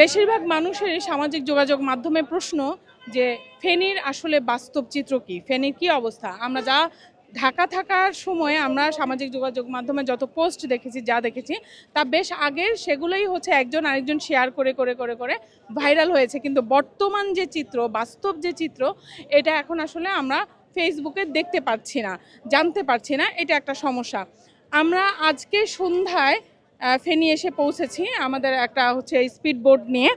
বেশিরভাগ মানুষের সামাজিক যোগাযোগ মাধ্যমে প্রশ্ন যে ফেনীর আসলে বাস্তব চিত্র কি? ফেনীর কি অবস্থা? আমরা যা ঢাকা থাকার সময় আমরা সামাজিক যোগাযোগ মাধ্যমে যত পোস্ট দেখেছি, যা দেখেছি, তা বেশ আগের সেগুলোই হচ্ছে একজন আরেকজন শেয়ার করে করে করে করে ভাইরাল হয়েছে। কিন্তু বর্তমান যে চিত্র, বাস্তব যে চিত্র, এটা এখন আসলে আমরা ফেসবুকে দেখতে পাচ্ছি না, জানতে পারছি না। এটা একটা সমস্যা। আমরা আজকে সন্ধ্যায় ফেনী এসে পৌঁছেছি আমাদের একটা হচ্ছে স্পিড বোট নিয়ে।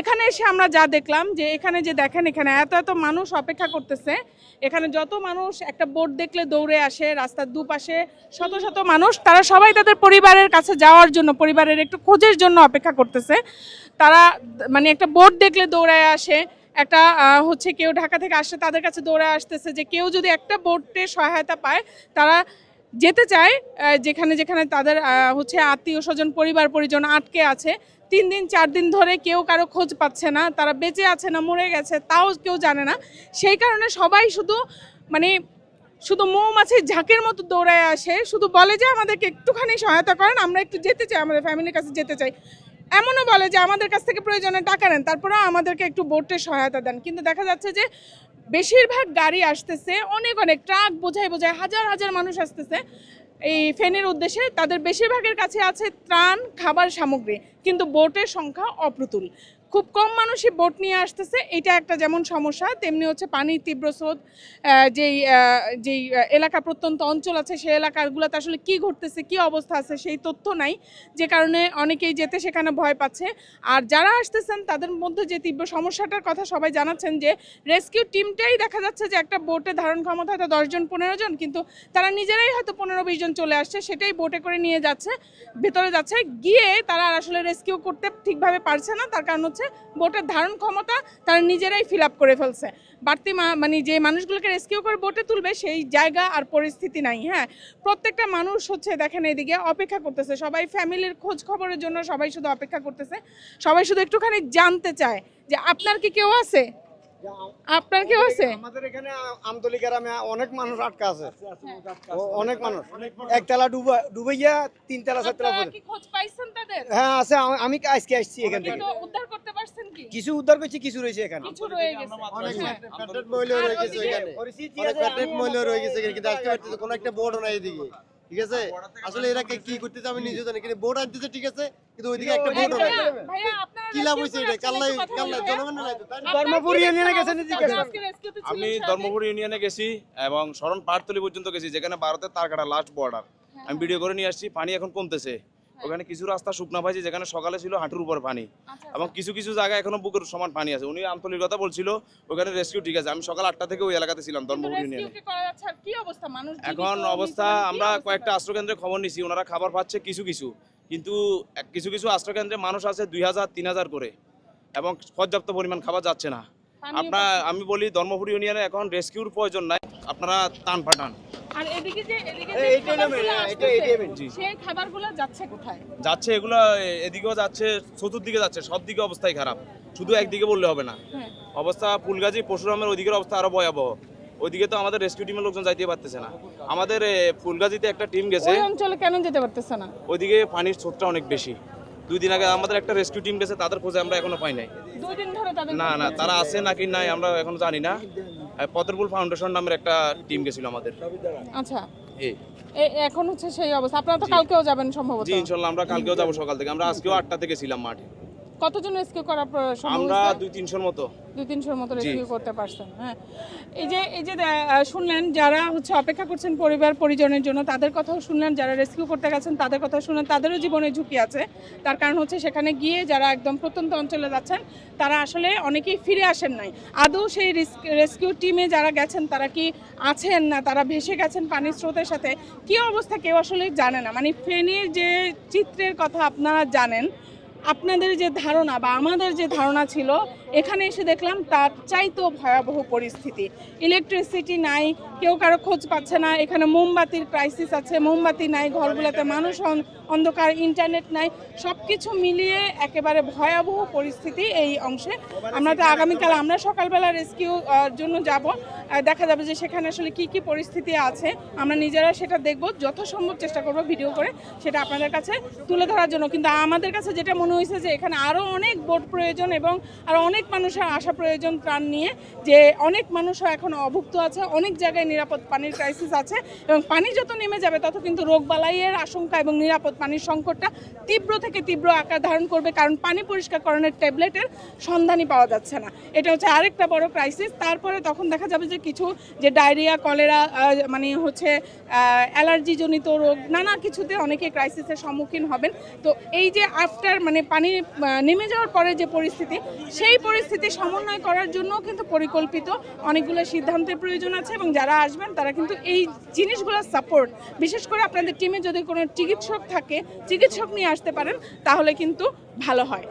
এখানে এসে আমরা যা দেখলাম যে এখানে যে দেখেন এখানে এত এত মানুষ অপেক্ষা করতেছে। এখানে যত মানুষ একটা বোট দেখলে দৌড়ে আসে, রাস্তার দুপাশে শত শত মানুষ, তারা সবাই তাদের পরিবারের কাছে যাওয়ার জন্য, পরিবারের একটু খোঁজের জন্য অপেক্ষা করতেছে। তারা মানে একটা বোট দেখলে দৌড়ায় আসে, একটা হচ্ছে কেউ ঢাকা থেকে আসে তাদের কাছে দৌড়ে আসতেছে যে কেউ যদি একটা বোটের সহায়তা পায়, তারা যেতে চায় যেখানে যেখানে তাদের হচ্ছে আত্মীয় স্বজন, পরিবার পরিজন আটকে আছে। তিন দিন, চার দিন ধরে কেউ কারও খোঁজ পাচ্ছে না, তারা বেঁচে আছে না, মরে গেছে, তাও কেউ জানে না। সেই কারণে সবাই শুধু মানে শুধু মৌমাছির ঝাঁকের মতো দৌড়ায় আসে, শুধু বলে যে আমাদেরকে একটুখানি সহায়তা করেন, আমরা একটু যেতে চাই, আমাদের ফ্যামিলির কাছে যেতে চাই। এমনও বলে যে আমাদের কাছ থেকে প্রয়োজনে টাকা নেন তারপরে আমাদেরকে একটু বোটের সহায়তা দেন। কিন্তু দেখা যাচ্ছে যে বেশিরভাগ গাড়ি আসতেছে, অনেক অনেক ট্রাক বোঝাই বোঝায় হাজার হাজার মানুষ আসতেছে। এই ফেনের উদ্দেশ্যে তাদের বেশিরভাগের কাছে আছে ত্রাণ, খাবার সামগ্রী, কিন্তু বোটের সংখ্যা অপ্রতুল। খুব কম মানুষই বোট নিয়ে আসতেছে। এটা একটা যেমন সমস্যা, তেমনি হচ্ছে পানির তীব্র স্রোত যেই যেই এলাকা প্রত্যন্ত অঞ্চল আছে, সেই এলাকাগুলোতে আসলে কি ঘটতেছে, কি অবস্থা আছে, সেই তথ্য নাই। যে কারণে অনেকেই যেতে সেখানে ভয় পাচ্ছে। আর যারা আসতেছেন, তাদের মধ্যে যে তীব্র সমস্যাটার কথা সবাই জানাচ্ছেন যে, রেস্কিউ টিমটাই দেখা যাচ্ছে যে, একটা বোটে ধারণ ক্ষমতা হয়তো দশজন পনেরো জন, কিন্তু তারা নিজেরাই হয়তো পনেরো, বিশ জন চলে আসছে, সেটাই বোটে করে নিয়ে যাচ্ছে, ভেতরে যাচ্ছে। গিয়ে তারা আসলে রেস্কিউ করতে ঠিকভাবে পারছে না, তার কারণ হচ্ছে বোটের ধারণ ক্ষমতা তারা নিজেরাই ফিল আপ করে ফেলছে। বাড়তি মানে যে মানুষগুলোকে রেস্কিউ করে বোটে তুলবে, সেই জায়গা আর পরিস্থিতি নাই হ্যাঁ। প্রত্যেকটা মানুষ হচ্ছে দেখেন এদিকে অপেক্ষা করতেছে, সবাই ফ্যামিলির খোঁজ খবরের জন্য সবাই শুধু অপেক্ষা করতেছে। সবাই শুধু একটুখানি জানতে চায় যে আপনার কি কেউ আছে? আপনার কেউ আছে? আমাদের এখানে আমতলি গ্রামে অনেক মানুষ আটকা আছে। অনেক মানুষ। একতলা ডুবা ডুবাইয়া তিনতলা চারতলা আপনারা পর্যন্ত কি খোঁজ পাইছেন তাদের? হ্যাঁ আছে। আমি আজকে আসছি এখান থেকে। উদ্ধার করতে পারছেন কি? কিছু উদ্ধার করছি কিছু রয়েছে এখানে। কিছু রয়ে গেছে। অনেক হ্যাঁ। ফ্যাটেড মহিলা রয়ে গেছে এখানে। অনেক আমি- মহিলা রয়ে গেছে কিন্তু পারতেছে কোনো একটা বোর্ড নাই এদিকে। ঠিক আছে? আসলে এরা কি করতেছে আমি নিজেও জানি কিন্তু বোর্ড আনতেছে ঠিক আছে? কিন্তু ওইদিকে একটা কি লাভ এটা? কাল্লাই কাল্লাই জনগণের নাই তো ধর্মপুর ইউনিয়নে গেছেন আমি ধর্মপুর ইউনিয়নে গেছি এবং শরণ পাহাড়তলি পর্যন্ত গেছি যেখানে ভারতের তারকাটা লাস্ট বর্ডার আমি ভিডিও করে নিয়ে আসছি পানি এখন কমতেছে। ওখানে কিছু রাস্তা শুকনা পাইছে যেখানে সকালে ছিল হাঁটুর উপর পানি। আচ্ছা, এবং কিছু কিছু জায়গায় এখনও বুকের সমান পানি আছে। উনি আমতলির কথা বলছিল ওখানে রেস্কিউ ঠিক আছে। আমি সকাল আটটা থেকে ওই এলাকাতে ছিলাম ধর্মপুর ইউনিয়নে? এখন অবস্থা আমরা কয়েকটা? আশ্রয়কেন্দ্রে খবর নিছি ওনারা খাবার পাচ্ছে কিছু কিছু। কিন্তু কিছু কিছু আশ্রয়কেন্দ্রে মানুষ আছে দুই হাজার তিন হাজার করে। এবং পর্যাপ্ত পরিমাণ খাবার যাচ্ছে না। আপনার আমি বলি ধর্মপুর ইউনিয়নে এখন রেস্কিউর প্রয়োজন নাই আপনারা টান পাঠান। আর এদিকে যে এদিকে যে এইটা হলো খাবারগুলো মেয়ে, এটা- আসতেছে, এইটাই মেয়ে। জি। সেই খাবারগুলো যাচ্ছে কোথায়? যাচ্ছে এগুলো এদিকেও যাচ্ছে চতুর্দিকে যাচ্ছে সব দিকে অবস্থাই খারাপ। শুধু একদিকে বললে হবে না। হ্যাঁ। অবস্থা ফুলগাজী পরশুরামের ওইদিকের অবস্থা আরও ভয়াবহ। ওইদিকে তো আমাদের রেস্কিউ টিমের লোকজন যাইতে পারতেছে না। আমাদের ফুলগাজীতে একটা টিম গেছে। ওই অঞ্চলে কেন যেতে পারতেছে না? ওইদিকে পানির স্রোতটা অনেক বেশি। দুই দিন আগে আমাদের একটা রেস্কিউ টিম গেছে তাদের খোঁজে আমরা এখনও পাই নাই। দুই দিন ধরে তাদের না না তারা আছে। নাকি নাই আমরা এখনও জানি না। পদরপুল ফাউন্ডেশন নামের একটা টিম গেছিল আমাদের। আচ্ছা। এখন হচ্ছে সেই অবস্থা। আপনারা তো কালকেও যাবেন সম্ভবত। ইনশাল্লাহ আমরা কালকেও যাব সকাল থেকে। আমরা আজকেও আটটা থেকে ছিলাম মাঠে। কতজন রেস্কিউ করা আমরা দুই তিনশোর মতো। দুই তিনশোর মতো রেস্কিউ করতে পারছেন হ্যাঁ। এই যে এই যে শুনলেন যারা হচ্ছে অপেক্ষা করছেন পরিবার পরিজনের জন্য তাদের কথাও শুনলেন যারা রেস্কিউ করতে গেছেন তাদের কথা শুনলেন তাদেরও জীবনে ঝুঁকি আছে। তার কারণ হচ্ছে সেখানে গিয়ে যারা একদম প্রত্যন্ত অঞ্চলে যাচ্ছেন তারা আসলে অনেকেই ফিরে আসেন নাই। আদৌ সেই রেস্কিউ টিমে যারা গেছেন তারা কি আছেন না? তারা ভেসে গেছেন পানির স্রোতের সাথে? কি অবস্থা? কেউ আসলে জানে না। মানে ফেনীর যে চিত্রের কথা আপনারা জানেন আপনাদের যে ধারণা বা আমাদের যে ধারণা ছিল, এখানে এসে দেখলাম তার চাইতেও ভয়াবহ পরিস্থিতি। ইলেকট্রিসিটি নাই, কেউ কারও খোঁজ পাচ্ছে না, এখানে মোমবাতির ক্রাইসিস আছে, মোমবাতি নাই, ঘরগুলোতে মানুষ অন- অন্ধকার ইন্টারনেট নাই সব কিছু মিলিয়ে একেবারে ভয়াবহ পরিস্থিতি এই অংশে। আমরা তো আগামীকাল, আমরা সকালবেলা রেস্কিউ জন্য যাব। দেখা যাবে যে সেখানে আসলে কি কি পরিস্থিতি আছে। আমরা নিজেরা সেটা দেখব যথাসম্ভব চেষ্টা করব ভিডিও করে সেটা আপনাদের কাছে তুলে ধরার জন্য। কিন্তু আমাদের কাছে যেটা মনে হয়েছে যে এখানে আরও অনেক বোট প্রয়োজন এবং আরও অনেক মানুষের আসা প্রয়োজন ত্রাণ নিয়ে, যে অনেক মানুষও এখন অভুক্ত আছে, অনেক জায়গায় নিরাপদ পানির ক্রাইসিস আছে এবং পানি যত নেমে যাবে তত কিন্তু রোগবালাইয়ের আশঙ্কা এবং নিরাপদ পানির সংকটটা তীব্র থেকে তীব্র আকার ধারণ করবে কারণ পানি পরিষ্কারকরণের ট্যাবলেটের সন্ধানই পাওয়া যাচ্ছে না। এটা হচ্ছে আরেকটা বড় ক্রাইসিস তারপরে তখন দেখা যাবে যে কিছু, যে ডায়রিয়া কলেরা মানে হচ্ছে অ্যালার্জি জনিত রোগ, নানা কিছুতে অনেকে ক্রাইসিসের সম্মুখীন হবেন। তো এই যে আফটার মানে পানি নেমে যাওয়ার পরে যে পরিস্থিতি, সেই পরিস্থিতি সমন্বয় করার জন্য কিন্তু পরিকল্পিত অনেকগুলো সিদ্ধান্তের প্রয়োজন আছে এবং যারা আসবেন, তারা কিন্তু এই জিনিসগুলো সাপোর্ট বিশেষ করে আপনাদের টিমে যদি কোনো চিকিৎসক থাকে, চিকিৎসক নিয়ে আসতে পারেন, তাহলে কিন্তু ভালো হয়।